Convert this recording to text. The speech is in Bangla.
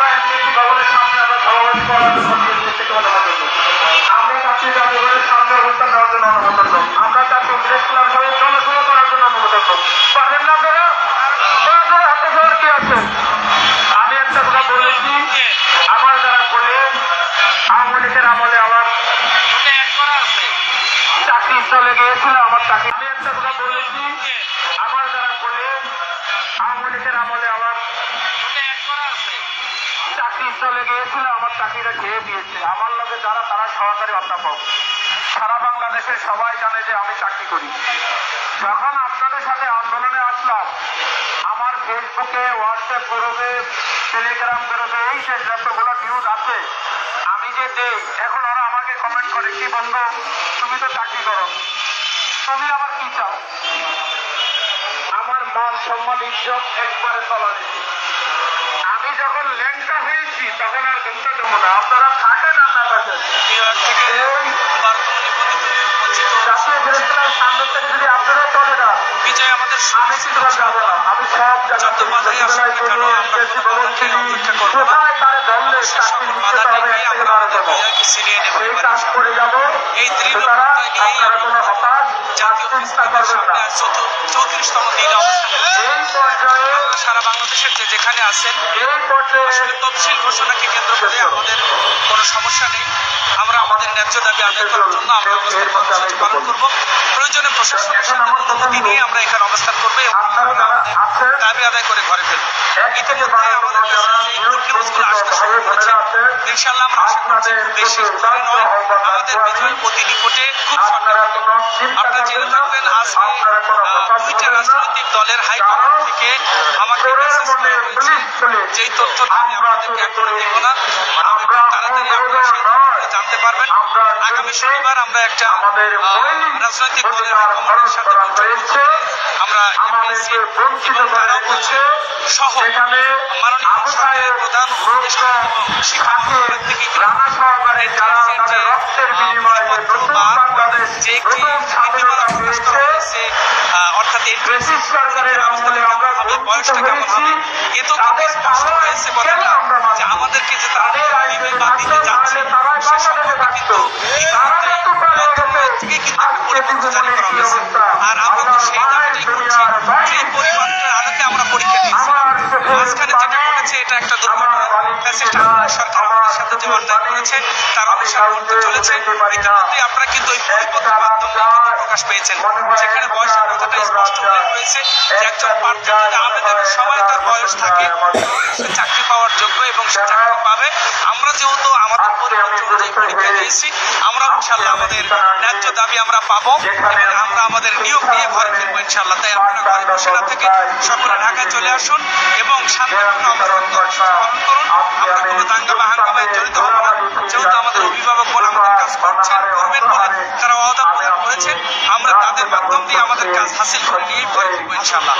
আমরা এনসিপি ভবনের সামনে আমরা সভাপতি করার জন্য থেকে অনুমোদন দেব। আমরা চাচ্ছি জাদুঘরের সামনে অবস্থান নেওয়ার জন্য অনুমোদন দেব। আমরা চাচ্ছি প্রেস ক্লাব হয়ে জনসভা করার জন্য অনুমোদন দেব। পারেন না আপনারা? আপনারা হাতে ধরে কি আছে? আমি একটা কথা বলেছি আমার যারা বলে আওয়ামী লীগের আমলে আমার চাকরি চলে গিয়েছিল আমার চাকরি চলে গিয়েছিল আমার চাকরিটা খেয়ে দিয়েছে? আমার লগে যারা, তারা সহকারী অধ্যাপক। সারা বাংলাদেশের সবাই জানে যে আমি চাকরি করি। যখন আপনাদের সাথে আন্দোলনে আসলাম, আমার ফেসবুকে, হোয়াটসঅ্যাপ গ্রুপে, টেলিগ্রাম গ্রুপে, এই যে যতগুলো নিউজ আছে, আমি যে দেই, এখন ওরা আমাকে কমেন্ট করে, কি বন্ধু, তুমি তো চাকরি করো। তুমি আবার কি চাও? আমার মান সম্মান ইজ্জত একবারে যখন ল্যাংটা হয়েছি তখন আর ঘুমটা দেবো না। আপনারা থাকেন থাকেন। এই জাতীয় বিরোধীদের সামনে থেকে যদি আপনারা চলে না বিজয় আমাদের আমি কিন্তু যাব না। আমি সব যত বাধাই আসুক না কেন, আমরা কোনো অপেক্ষা করব না। বাধা নিয়ে থেকে আমরা বিজয়কে ছিনিয়ে নেব সেই কাজ করে যাব। এই দৃঢ় সুতরাং প্রত্যয় করবেন না। চৌত্রিশতম দিন অবস্থান এই পর্যায়ে সারা বাংলাদেশের যে যেখানে আছেন এই পর্যায়ে আসলে তফসিল ঘোষণাকে কেন্দ্র করে আমাদের কোনো সমস্যা নেই। আমরা আমাদের ন্যায্য দাবি আদায় করার জন্য আমরা অবস্থান কর্মসূচি পালন করব। প্রয়োজনে প্রশাসনের সাথে অনুমতি নিয়ে আমরা এখানে অবস্থান করব এবং দাবি আদায় করে ঘরে ফেলব। ইতিমধ্যে আমাদের কাছে যে গুড নিউজগুলো আসতে শুরু করেছে ইনশাল্লাহ আমরা আশা করছি বেশি দূরে নয়। আমাদের বিজয় অতি নিকটে খুব চিন্তা আপনারা জেনে থাকবেন আজকে দুইটা রাজনৈতিক দলের হাইকমান্ড থেকে আমাকে মেসেজ করা হয়েছে যেই তথ্যটা আমি আপনাদেরকে এখনও না আপনারা তাড়াতাড়ি আপনারা সেই। জানতে পারবেন। আগামী শনিবার আমরা একটা আমাদের রাজনৈতিক দলের হাইকমান্ডের সাথে বৈঠক আমাদেরকে বঞ্চিত করা সহ সেখানে আবু সাহেব, প্রধান রানা সহকারে যারা তাদের রক্তের বিনিময়ে যে নতুন বাংলাদেশ নতুন স্বাধীনতা মাঝখানে যেটা ঘটেছে এটা একটা দুর্ঘটনা। বাড়ির ফ্যাসিস্ট দিকে আওয়ামী যায়, সরকার আমাদের সাথে যে অন্যায় করেছে তার চলেছে। ইতিমধ্যে আপনারা কিন্তু ওই পরিপত্রের একটা মাধ্যমে প্রকাশ পেয়েছেন। বয়সের কথাটা স্পষ্ট উল্লেখ হয়েছে একজন প্রার্থী যদি সময় এক তার বয়স থাকে সে চাকরি পাওয়ার যোগ্য এবং সে চাকরি পাবে। আমরা যেহেতু আমাদের পরিপত্র অনুযায়ী পরীক্ষা দিয়েছি আমরা ইনশাল্লাহ আমাদের ন্যায্য দাবি আমরা পাবো। আমরা আমাদের নিয়োগ ইনশাল্লাহ তাই আপনারা ঘরে বসে না থেকে সকলে ঢাকায় চলে আসুন এবং শান্তিপূর্ণ অবস্থান করুন আমরা কোনো দাঙ্গা বা হাঙ্গামায় জড়িত হব না। যেহেতু আমাদের অভিভাবক বোন আমাদের কাজ করছেন করবেন বলে তারা অদা প্রদান করেছেন। আমরা তাদের মাধ্যম দিয়ে আমাদের কাজ হাসিল করে নিয়েই ফিরবো ইনশাল্লাহ